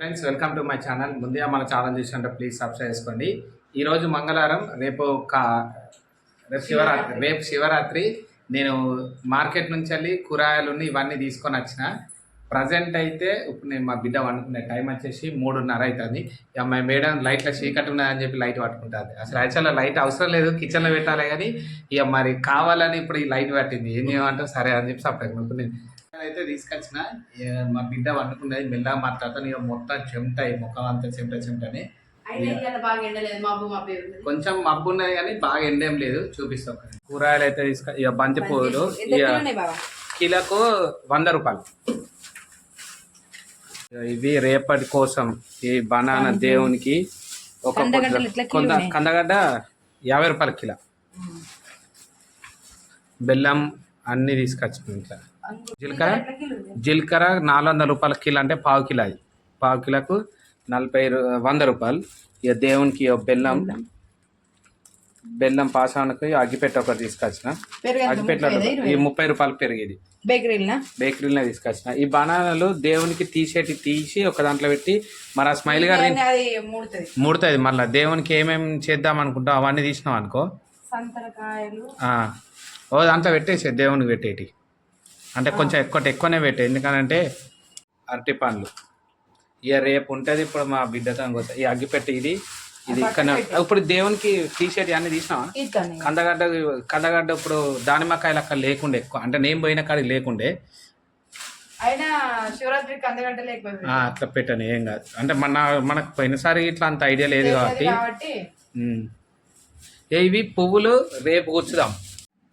Friends welcome to my channel ముందుగా మన channel చూసినట్టు ప్లీజ్ సబ్స్క్రైబ్ చేసుకోండి. ఈరోజు మంగళవారం రేపు కా రేపు శివరాత్రి రేపు శివరాత్రి నేను మార్కెట్ నుంచి వెళ్ళి కూరగాయలు ఇవన్నీ తీసుకొని వచ్చిన. ప్రజెంట్ అయితే ఇప్పుడు నేను మా బిడ్డ వండుకునే టైం వచ్చేసి మూడున్నర అవుతుంది. ఇక మా మేడం లైట్లో చీకటి ఉన్నదని చెప్పి లైట్ పట్టుకుంటుంది. అసలు యాక్చువల్గా లైట్ అవసరం లేదు కిచెన్లో పెట్టాలి కానీ ఇక మరి కావాలని ఇప్పుడు ఈ లైట్ పట్టింది. ఏం చేయమంటే సరే అని చెప్పి సపరేట్ ఇప్పుడు నేను అయితే తీసుకొచ్చిన. ఇక మా బిడ్డ వండుకున్నది మెల్లగా మాట్లాడతాను ఇక మొత్తం చెమట ఈ ముఖం అంతా చెమట చెమటని. కొంచెం మబ్బు ఉన్నది కానీ బాగా ఎండేం లేదు చూపిస్తాం కూరగాయలు అయితే తీసుక ఇక బంతి పువ్వులు ఇక కిలోకు వంద రూపాయలు. ఇవి రేపటి కోసం ఈ బనానా దేవునికి ఒక కొంత? కందగడ్డ యాభై రూపాయల కిలో. బెల్లం అన్ని తీసుకొచ్చాం ఇట్లా. జీలకర్ర? జీలకర్ర నాలుగు వందల రూపాయల కిలో అంటే పావు కిలో అది. పావు కిలోకు నలభై వంద రూపాయలు. ఇక దేవునికి బెల్లం బెల్లం పాసానికి అగ్గిపెట్ట ఒకటి తీసుకొచ్చిన. అగ్గిపెట్ల ఈ ముప్పై రూపాయలు పెరిగేది. బేకరీనా బేకరీలో తీసుకొచ్చిన. ఈ బనానాలు దేవునికి తీసేటి తీసి ఒక దాంట్లో పెట్టి మరి ఆ స్మైల్ గారు మూడుతుంది. మళ్ళీ. దేవునికి ఏమేమి చేద్దాం అనుకుంటాం అవన్నీ తీసినాం అనుకో. ఓ దాంట్లో పెట్టేసే దేవునికి పెట్టేటి అంటే కొంచెం ఎక్కువ ఎక్కువనే పెట్టే. ఎందుకంటే అరటి పండ్లు. ఇక రేపు ఉంటుంది ఇప్పుడు మా బిడ్డతో పోతా. ఈ అగ్గిపెట్టి ఇది ఇది ఇక్కడ ఇప్పుడు దేవునికి టీషర్ట్ అన్ని ఇస్తాను కందగడ్డ కందగడ్డ ఇప్పుడు దానిమ్మకాయలు అక్కడ లేకుండే ఎక్కువ. అంటే నేను పోయిన కాడికి లేకుండే. అట్లా పెట్టాను ఏం కాదు. అంటే మన మనకు పోయినసారి ఇట్లా అంత ఐడియా లేదు కాబట్టి. ఏ ఇవి పువ్వులు రేపు కూర్చుదాం.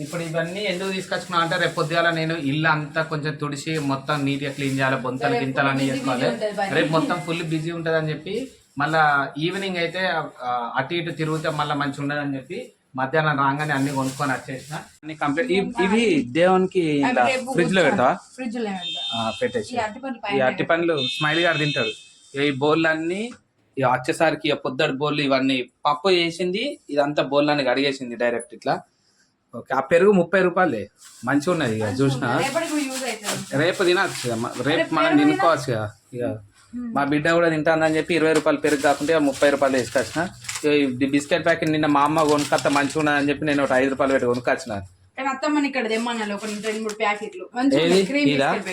ఇప్పుడు ఇవన్నీ ఎందుకు తీసుకొచ్చుకున్నా అంటే రేపు పొద్దుగాల నేను ఇల్లు అంతా కొంచెం తుడిచి మొత్తం నీట్గా క్లీన్ చేయాలి బొంతలు గింతలు అన్ని చేసుకోవాలి. రేపు మొత్తం ఫుల్ బిజీ ఉంటుంది అని చెప్పి మళ్ళా ఈవినింగ్ అయితే అటు ఇటు తిరిగితే మళ్ళీ మంచిగా ఉండదని చెప్పి మధ్యాహ్నం రాగానే అన్ని కొనుక్కొని వచ్చేసిన. అన్ని కంప్లీట్. ఇవి దేవునికి ఫ్రిడ్జ్లో పెట్టావా ఫ్రిడ్జ్లో ఆ, పెట్టేసి. ఈ అట్టి పండ్లు స్మైల్ గారు తింటాడు ఈ బోళ్ళు అన్ని ఇక వచ్చేసరికి ఇక పొద్దటి బోళ్ళు ఇవన్నీ పప్పు చేసింది ఇదంతా బోళ్ళు అని కడిగేసింది డైరెక్ట్ ఇట్లా. ఓకే. ఆ పెరుగు ముప్పై రూపాయలే. మంచిగా ఉన్నది ఇక చూసిన? రేపు తినచ్చు రేపు మనం తినుకోవచ్చు ఇక. ఇక మా బిడ్డ కూడా తింటానని చెప్పి ఇరవై రూపాయలు పెరుగు కాకుండా ఇక ముప్పై రూపాయలు తీసుకొచ్చిన ఇక ఈ బిస్కెట్ ప్యాకెట్ నిన్న మా అమ్మ కొనుక్కొత్త మంచిగా ఉన్నదని చెప్పి నేను ఒక ఐదు రూపాయలు పెట్టి కొనుక్కొచ్చిన. కానీ అత్తమ్మని ఇక్కడ తెమ్మన్నాను ఒక రెండు మూడు ప్యాకెట్లు.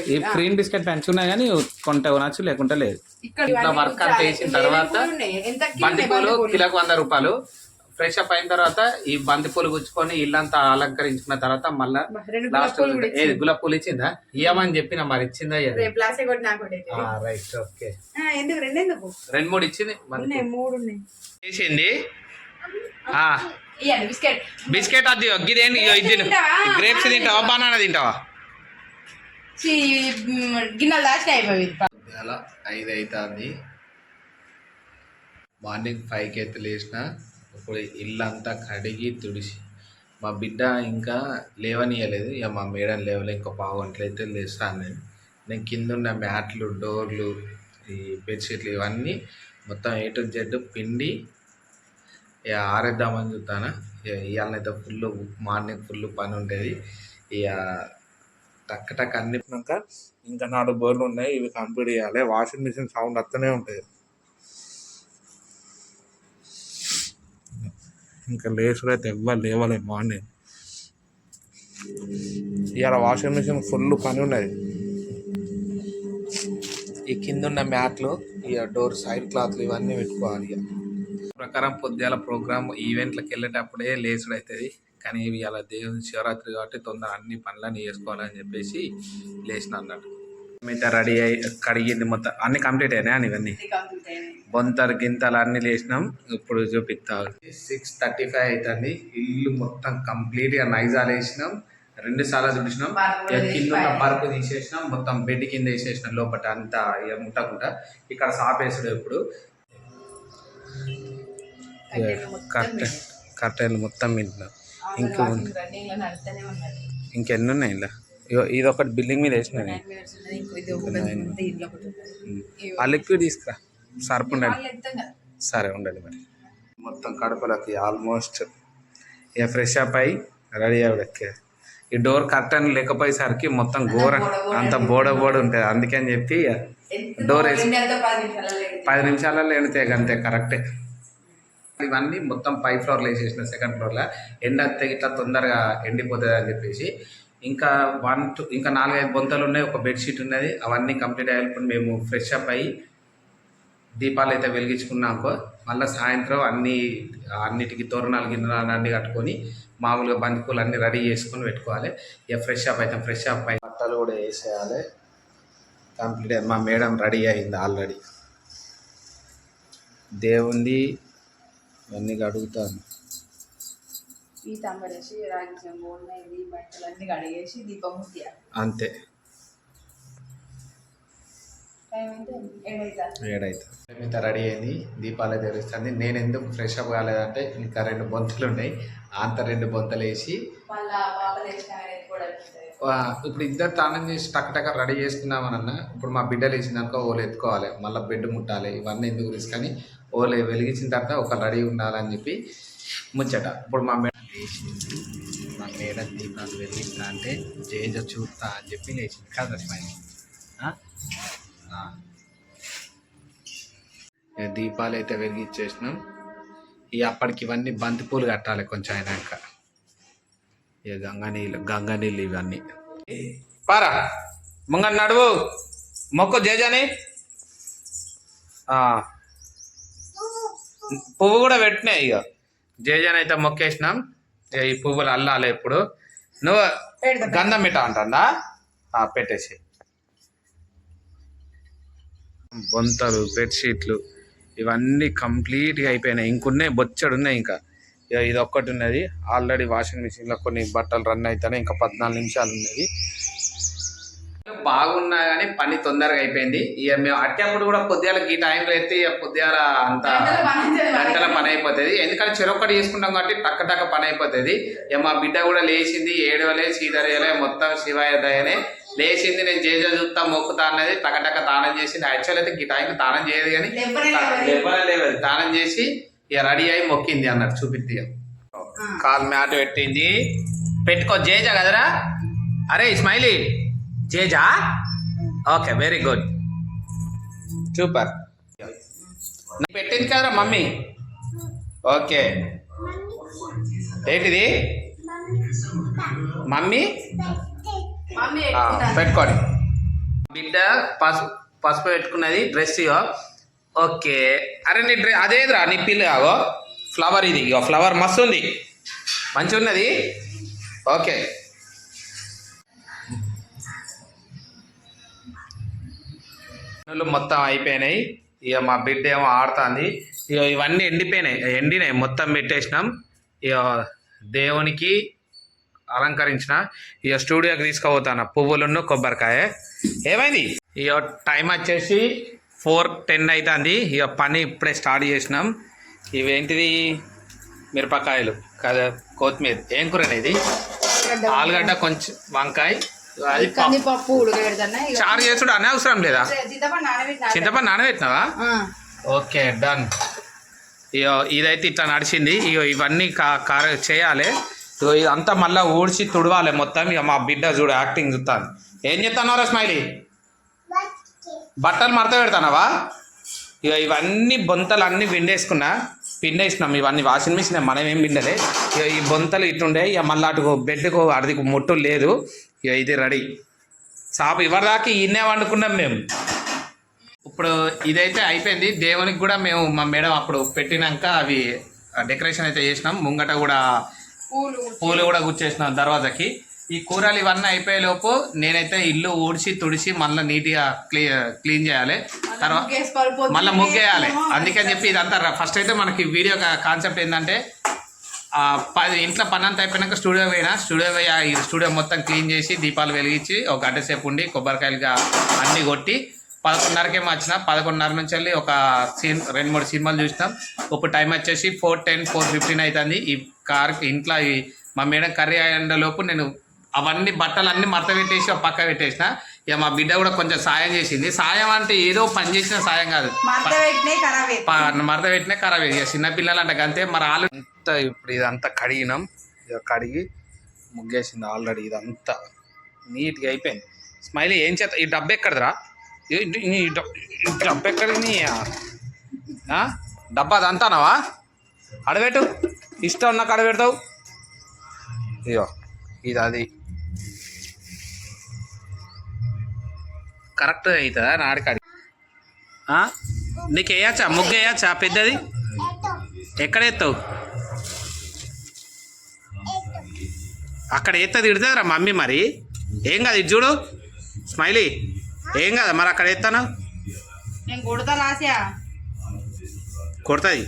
ఈ. క్రీమ్ బిస్కెట్ మంచిగా ఉన్నాయి కానీ కొంట కొనచ్చు లేకుంటే లేదు. ఇంట్లో వర్క్ అంతా వేసిన తర్వాత ఏమేమి ఉన్నాయి? ఎంత కిలో బంతి ఉన్నాయి? పూలు బంతి పూలు? కిలోకు వంద రూపాయలు. ఫ్రెష్ అప్ అయిన తర్వాత ఈ బంతి పూలు గుచ్చుకొని ఇల్లంతా అలంకరించుకున్న తర్వాత మళ్ళా లాస్ట్ ఏది గులాబ్ పూలు ఇచ్చిందా? ఇయ్యమని చెప్పిన మరి ఇచ్చిందా రైట్ ఓకే. ఆ, ఎందుకు రెండు మూడు ఇచ్చింది. చేసింది? బిస్కెట్. బిస్కెట్ అది ఇది తింటావా? గ్రేప్స్ తింటావా? బనానా తింటావా? గిన్నెలు దాచిన అయిపోయింది అలా ఐదు అవుతుంది మార్నింగ్ ఫైవ్కి అయితే లేచిన ఇప్పుడు ఇల్లు అంతా కడిగి తుడిచి మా బిడ్డ ఇంకా లేవనియలేదు. ఇక మా మేడం లేవలే ఇంకో పావు గంటలైతే లేస్తాను నేను. నేను కింద ఉన్న మ్యాట్లు డోర్లు ఈ బెడ్షీట్లు ఇవన్నీ మొత్తం ఏ టు జెడ్ పిండి ఇక ఆరేద్దామని చూస్తాను ఇక ఇవాళనైతే ఫుల్ మార్నింగ్ ఫుల్ పని ఉంటుంది. ఇక టక్ టక్ అన్ని ఇంకా నాలుగు బోర్లు ఉన్నాయి. ఇవి కంప్లీట్ చేయాలి. వాషింగ్ మిషన్ సౌండ్ వస్తూనే ఉంటుంది. ఇంకా లేచుడు అయితే ఎవ్వరు లేవలే మార్నింగ్. ఇవాళ వాషింగ్ మిషన్ ఫుల్ పని ఉన్నది. ఈ కింద ఉన్న మ్యాట్లు ఇక డోర్ సైడ్ క్లాత్లు ఇవన్నీ పెట్టుకోవాలి ఇక ప్రకారం పొద్దుగాల ప్రోగ్రామ్ ఈవెంట్లకు వెళ్ళేటప్పుడే లేసుడు అవుతుంది కానీ ఇవాళ దేవుని శివరాత్రి కాబట్టి తొందర అన్ని పనులన్నీ చేసుకోవాలని చెప్పేసి లేచిన అన్నట్టు. మిగతా రెడీ అయ్యి కడిగింది మొత్తం. అన్ని కంప్లీట్ అయినాయి ఇవన్నీ? బొంతలు గింతలు అన్ని లేచినాం ఇప్పుడు చూపిస్తా. సిక్స్ థర్టీ ఫైవ్ అవుతుంది ఇల్లు మొత్తం కంప్లీట్గా నైజాలు వేసినాం. రెండు సార్లు ఇక కింద ఉన్న పరుపు తీసేసినాం. మొత్తం బెడ్ కింద వేసేసినాం. లోపల అంతా ఇక ముట్టకుండా ఇక్కడ సాపేసుడు ఇప్పుడు. కర్టెన్ కర్టెన్లు మొత్తం వింటున్నాం ఇంకా ఇంకెన్ని ఉన్నాయి ఇలా ఇది ఒకటి బిల్డింగ్ మీద వేసిన. ఆ లిక్విడ్ తీసుకురా. సర్పు ఉండండి. సరే ఉండండి మరి. మొత్తం కడపలకి ఆల్మోస్ట్ ఇక ఫ్రెష్ అప్ అయి రెడీ అవ్వడానికి ఈ డోర్ కర్టన్ లేకపోయేసరికి మొత్తం ఘోరం. అంత బోడ బోడ ఉంటుంది. అందుకని చెప్పి డోర్ వేసి పది నిమిషాలలో ఎండితే అంతే కరెక్టే ఇవన్నీ మొత్తం పై ఫ్లోర్లో వేసేసిన సెకండ్ ఫ్లోర్లో ఎండ ఇట్లా తొందరగా ఎండిపోతుంది అని చెప్పేసి ఇంకా వన్ టూ ఇంకా నాలుగైదు బొంతలు ఉన్నాయి ఒక బెడ్షీట్ ఉన్నది. అవన్నీ కంప్లీట్ అయ్యేప్పుడు మేము ఫ్రెష్ అప్ అయ్యి దీపాలు అయితే వెలిగించుకున్నాకో మళ్ళీ సాయంత్రం అన్ని అన్నిటికీ తోరణాలు గిన్నెలు అన్ని కట్టుకొని మామూలుగా బంతిపూలు అన్నీ రెడీ చేసుకొని పెట్టుకోవాలి. ఇక ఫ్రెష్ అప్ అయితే ఫ్రెష్ అప్ అయ్యి బట్టలు కూడా వేసేయాలి. కంప్లీట్ మా మేడం రెడీ అయింది ఆల్రెడీ దేవుంది ఇవన్నీ అడుగుతాను. పీతాంబర్ వేసి రాగి చెంబు ఉన్నాయి బట్టలు అన్ని కడిగేసి దీపం ముట్టియాలి అంతే. ఏడైతే? రెడీ అయింది దీపాలు అయితే వెలుస్తుంది నేను ఎందుకు ఫ్రెష్ అప్ కాలేదంటే ఇంకా రెండు బొంతలు ఉన్నాయి. అంత రెండు బొంతలు వేసి ఇప్పుడు ఇద్దరు తానం చేసి టక్ టక్ రెడీ చేసుకున్నామనన్న ఇప్పుడు మా బిడ్డలు వేసిందనుకో ఓలు ఎత్తుకోవాలి. మళ్ళీ బెడ్ ముట్టాలి ఇవన్నీ ఎందుకు రిస్క్ అని. ఓలు వెలిగించిన తర్వాత ఒక రెడీ ఉండాలని చెప్పి ముచ్చట. ఇప్పుడు మా లేచింది మా మేడం దీపాలు వెలిగిస్తా అంటే జేజ చూస్తా అని చెప్పి లేచింది కదా స్మైల్ దీపాలు అయితే వెలిగించేసినాం. ఇక అప్పటికి ఇవన్నీ బంతిపూలు కట్టాలి కొంచెం అయినాక. ఇక గంగా నీళ్ళు గంగా నీళ్ళు ఇవన్నీ. పారా ముంగ నడువు. మొక్కు జేజని. పువ్వు కూడా పెట్టినాయి ఇక జేజని అయితే మొక్కేసినాం. ఈ పువ్వులు అల్లాలి ఇప్పుడు. నువ్వు. గంధం పెట్ట అంటుందా? పెట్టేసి. బొంతలు బెడ్షీట్లు ఇవన్నీ కంప్లీట్గా అయిపోయినాయి. ఇంకున్నాయి బొచ్చడు ఉన్నాయి ఇంకా. ఇక ఇది ఒక్కటి ఉన్నది. ఆల్రెడీ వాషింగ్ మిషన్లో కొన్ని బట్టలు రన్ అవుతాయి ఇంకా పద్నాలుగు నిమిషాలు ఉన్నది. బాగున్నా కానీ పని తొందరగా అయిపోయింది. ఇక మేము అట్టేప్పుడు కూడా పొద్దుగాల ఈ టైంలో అయితే ఇక పొద్దుగాల అంత గంటల పని అయిపోతుంది. ఎందుకంటే చెరొక్కటి చేసుకుంటాం కాబట్టి టక్క టక్క పని అయిపోతుంది. ఇక మా బిడ్డ కూడా లేచింది ఏడవలే సీదరేలే మొత్తం శివాయ దయనే. లేచింది నేను జేజ చూస్తా మొక్కుతా అన్నది టక టక తానం చేసింది. యాక్చువల్ అయితే ఈ టైంకి తానం చేయదు కానీ లేవదు. తానం చేసి ఇక రెడీ అయి మొక్కింది అన్నట్టు చూపిద్ది. కాలు మ్యాట్ పెట్టింది. పెట్టుకో జేజ కదరా. అరే స్మైలీ. జేజా? ఓకే వెరీ గుడ్ సూపర్ పెట్టింది కదరా మమ్మీ. ఓకే. ఏంటిది? మమ్మీ. పెట్టుకోండి. బిడ్డ పసుపు పసుపు పెట్టుకున్నది డ్రెస్ ఇగో. ఓకే. అరే నీ డ్రెస్ అదేదిరా నీ పిల్ల ఆగో ఫ్లవర్ ఇది ఇగో ఫ్లవర్ మస్తు ఉంది. మంచిగా ఉన్నది ఓకే. పనులు మొత్తం అయిపోయినాయి. ఇక మా బిడ్డ ఏమో ఆడుతుంది. ఇక ఇవన్నీ ఎండిపోయినాయి. ఎండినాయి. మొత్తం పెట్టేసినాం. ఇక దేవునికి అలంకరించిన. ఇక స్టూడియోకి తీసుకుపోతాను. పువ్వులను కొబ్బరికాయ. ఏమైంది? ఇక టైం వచ్చేసి ఫోర్ టెన్ అవుతుంది ఇక పని ఇప్పుడే స్టార్ట్ చేసినాం. ఇవేంటిది? మిరపకాయలు. కదా కొత్తిమీర. ఏం కూర ఇది ఆలుగడ్డ కొంచెం వంకాయ. కందిపప్పు ఉడకబెడతాను? ఇక చారు చేసుడు అనే అవసరం లేదా చింతపండు నానబెట్టి చింతపండు నానబెట్టినావా? Okay done. ఇగో ఇదైతే ఇట్లా నడిచింది. ఇగో ఇవన్నీ కా కార చేయాలి. ఇగో ఇదంతా మళ్ళీ ఊడ్చి తుడవాలి మొత్తం. ఇక మా బిడ్డ చూడు యాక్టింగ్ చూస్తాను ఏం చెప్తానవరా స్మైలీ? బట్టలు మడత పెడతానవా? ఇక ఇవన్నీ బొంతలు అన్నీ పిండేసుకున్నా. పిండేసినాం ఇవన్నీ. వాషింగ్ మిషన్ మనం ఏం పిండలే. ఇక ఈ బొంతలు ఇట్టుండే ఇక మళ్ళీ అటు బెడ్కు అడిది ముట్టు లేదు. ఇక ఇది రెడీ. చాప ఇవరిదాకా ఇన్నే వండుకున్నాం మేము. ఇప్పుడు ఇదైతే అయిపోయింది. దేవునికి కూడా మేము మా మేడం అప్పుడు పెట్టినాక అవి డెకరేషన్ అయితే చేసినాం. ముంగట కూడా పూలు పూలు కూడా గుచ్చేసినాం దర్వాజాకి. ఈ కూరలు ఇవన్నీ అయిపోయే లోపు నేనైతే ఇల్లు ఊడ్చి తుడిచి మళ్ళీ నీట్గా క్లీ క్లీన్ చేయాలి. తర్వాత మళ్ళీ ముగ్గేయాలి. అందుకని చెప్పి ఇదంతా ఫస్ట్ అయితే మనకి వీడియో కాన్సెప్ట్ ఏంటంటే పది ఇంట్లో పని అంతా అయిపోయినాక స్టూడియో పోయినా. స్టూడియో పోయి స్టూడియో మొత్తం క్లీన్ చేసి దీపాలు వెలిగించి ఒక గంట సేపు ఉండి కొబ్బరికాయలుగా అన్నీ కొట్టి పదకొండున్నరకే వచ్చిన పదకొండున్నర నుంచి వెళ్ళి ఒక సీన్ రెండు మూడు సినిమాలు చూసినాం. ఇప్పుడు టైం వచ్చేసి ఫోర్ టెన్ ఫోర్ ఫిఫ్టీన్ అవుతుంది. ఈ కార్ ఇంట్లో మా మేడం కర్రీ అయ్యేలోపు నేను అవన్నీ బట్టలు అన్నీ మడత పెట్టేసి పక్క పెట్టేసిన. ఇక మా బిడ్డ కూడా కొంచెం సాయం చేసింది. సాయం అంటే ఏదో పని చేసిన సాయం కాదు. మడత మడత పెట్టినా ఖరాబ్. ఇక చిన్నపిల్లలు అంటే అంతే మరి వాళ్ళు అంతా ఇప్పుడు ఇదంతా కడిగినాం. ఇక కడిగి ముగ్గేసింది ఆల్రెడీ ఇదంతా. నీట్గా అయిపోయింది. స్మైలీ ఏం చేత? ఈ డబ్బు ఎక్కడదిరా? ఈ- డబ్బా ఎక్కడికి నీ ఆ? డబ్బా అది అంతానవా? అడబెట్టు ఇష్టం నాకు అడబెడతావు ఇయో ఇది అది. కరెక్ట్ అవుతుందా? నాడికాడి ఆ? నీకు వేయచ్చా? ముగ్గు వేయచ్చా? పెద్దది? ఎక్కడ ఎత్తావు? అక్కడ ఎత్త తిడుతుందిరా మమ్మీ మరి. ఏం కాదు ఇది చూడు. స్మైలీ. ఏం కాదు మరి అక్కడ ఎత్తాను? నేను కొడతా లాస్యా కొడుతుంది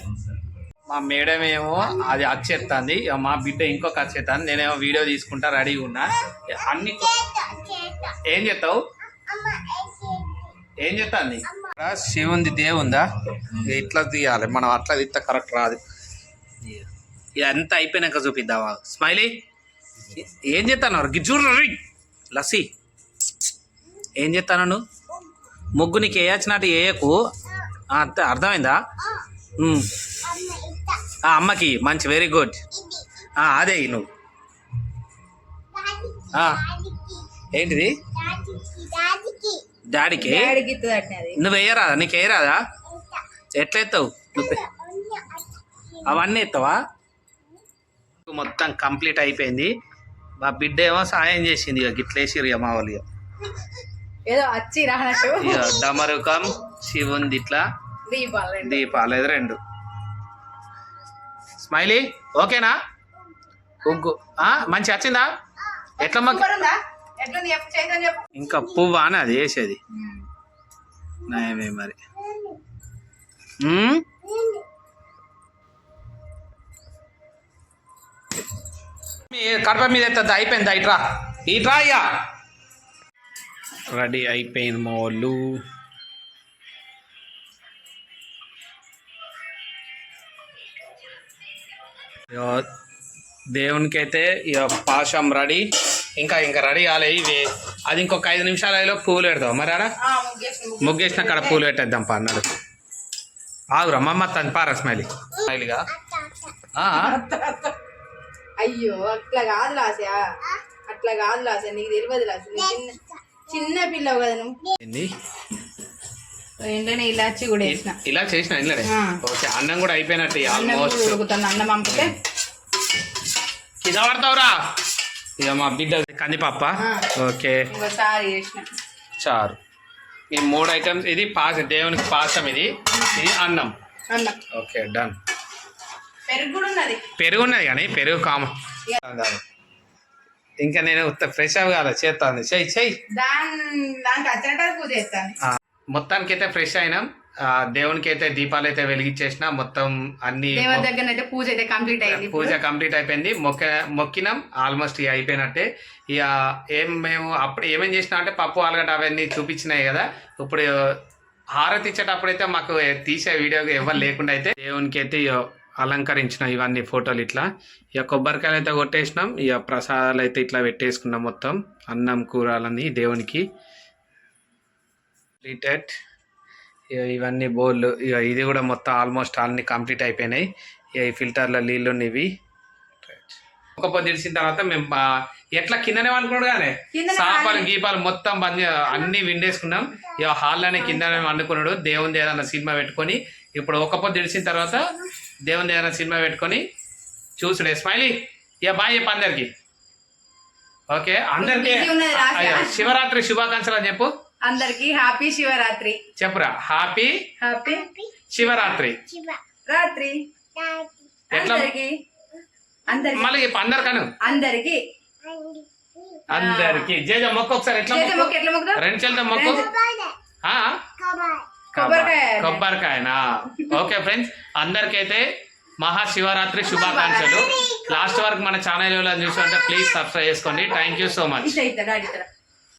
మా మేడం ఏమో అది అచ్చేస్తుంది మా బిడ్డ ఇంకొక అచ్చేస్తాను నేనేమో వీడియో తీసుకుంటా రెడీగా ఉన్నా. అన్ని ఏం చేస్తావు? ఏం ఇక్కడ శివుంది దేవుందా? ఇట్లా తీయాలి. మనం అట్లా తీస్తే కరెక్ట్ రాదు. ఇదంతా అయిపోయినాక చూపిద్దావా స్మైలీ ఏం చేస్తాను గిజ్జూరు లస్సీ. ఏం చేస్తాను నువ్వు? ముగ్గు నీకు వేయచ్చినట్టు వేయకు. అర్థమైందా? అమ్మకి మంచి వెరీ గుడ్ అదే నువ్వు. ఏంటిది? డాడీకి. నువ్వు వేయరాదా? నీకు వేయరాదా? ఎట్లా ఎత్తావు నువ్వు పే- అవన్నీ ఎత్తావా? మొత్తం కంప్లీట్ అయిపోయింది. మా బిడ్డ ఏమో సాయం చేసింది ఇక గిట్లేసిరు మా వాళ్ళు. ఏదో వచ్చి డమరుకం శివుంది ఇట్లా. దీపాలు ఇది రెండు. స్మైలీ ఓకేనా? ఉగ్గు. ఆ, మంచి వచ్చిందా? ఎట్లా ఇంకా పువ్వానే అని అది వేసేది నయమే మరి. కడప మీద ఎత్తద్దు అయిపోయింది ఇట్రా. ఇట్రా అయ్యా రెడీ అయిపోయింది మా వాళ్ళు. దేవునికైతే ఇక పాశం రెడీ. ఇంకా ఇంకా రెడీ కాలే ఇవి. అది ఇంకొక ఐదు నిమిషాలు అయ్యేలో పూలు పెడతావు. మరి ఆడ. ముగ్గేసిన కాడ పూలు పెట్టేద్దాం పా అన్నాడు. ఆగురా మమ్మ తను పారా స్మైలీ. స్మైలీగా? ఆ, అయ్యో అట్లా కాదు లాస్యా. అట్లా కాదు లాస్యా. నీకు తెలియదు నువ్వు చిన్న చిన్న పిల్లవు కదా నువ్వు. ఏంది? ఏంటనే ఇలాచి కూడా వేసిన. ఇలా చేసిన. ఓకే అన్నం కూడా అయిపోయినట్టు ఆల్మోస్ట్. అన్నం పంపితే. కింద పడతావురా. ఇక మా బిడ్డ కందిపప్ప. ఓకే. చారు ఈ మూడు ఐటమ్స్ ఇది పాస దేవునికి పాసం ఇది. ఇది అన్నం. Okay done. పెరుగు ఉన్నది. కానీ పెరుగు కామ. ఇంకా. నేను ఫ్రెష్ అవ్వ కదా చేస్తాను చెయ్యి చెయ్యి మొత్తానికి అయితే ఫ్రెష్ అయినాం. దేవునికి అయితే దీపాలు అయితే వెలిగించేసిన మొత్తం అన్ని దేవుడి దగ్గర అయితే పూజ అయితే కంప్లీట్ అయింది. పూజ కంప్లీట్ అయిపోయింది. మొక్క మొక్కినాం ఆల్మోస్ట్ ఇక అయిపోయినట్టే. ఇక ఏం మేము అప్పుడు ఏమేం చేసినా అంటే పప్పు ఆలుగడ్డ అవన్నీ చూపించినాయి కదా. ఇప్పుడు హారతి ఇచ్చేటప్పుడు అయితే మాకు తీసే వీడియో ఎవరు లేకుండా అయితే దేవునికి అయితే అలంకరించిన ఇవన్నీ ఫోటోలు ఇట్లా. ఇక కొబ్బరికాయలు అయితే కొట్టేసినాం. ఇక ప్రసాదాలు అయితే ఇట్లా పెట్టేసుకున్నాం మొత్తం. అన్నం కూరలని దేవునికి. ఇక ఇవన్నీ బౌళ్ళు ఇక ఇది కూడా మొత్తం ఆల్మోస్ట్ అన్ని కంప్లీట్ అయిపోయినాయి. ఇక ఈ ఫిల్టర్లో నీళ్ళు ఉన్నవి ఒక పొద్దు ఇడిచిన తర్వాత మేము ఎట్లా కిందనే వండుకున్నాడు కానీ సాపాలు గీపాలు మొత్తం బంద్ అన్ని విండేసుకున్నాం. ఇక హాల్లోనే కిందనే వండుకున్నాడు. దేవుని ఏదైనా సినిమా పెట్టుకొని ఇప్పుడు ఒక పొద్దు ఇడిచిన తర్వాత దేవుని ఏదైనా సినిమా పెట్టుకొని చూసుడే. స్మైలీ ఇక బాయ్ చెప్పు అందరికి. ఓకే అందరికి శివరాత్రి శుభాకాంక్షలు అని చెప్పు. అందరికి హ్యాపీ శివరాత్రి. చెప్పురా హ్యాపీ హ్యాపీ శివరాత్రి. రాత్రి. ఎట్లా? అందరికి అందరికి. మళ్ళీ చెప్పు అందరికను అందరికి. అందరికి. జేజ మొక్క ఒకసారి ఎట్లా చేతి మొక్కు? మొక్క? ఎట్లా మొక్కుతావు? రెండు చేతులతో మొక్కు. ఆ? కొబ్బరికాయ. కొబ్బరికాయనా? ఓకే ఫ్రెండ్స్ అందరికైతే మహాశివరాత్రి శుభాకాంక్షలు. లాస్ట్ వరకు మన ఛానల్ చూసుకుంటే ప్లీజ్ సబ్స్క్రైబ్ చేసుకోండి. థ్యాంక్ యూ సో మచ్ ఇట్లా ఇట్లా డాడీ ఇట్లా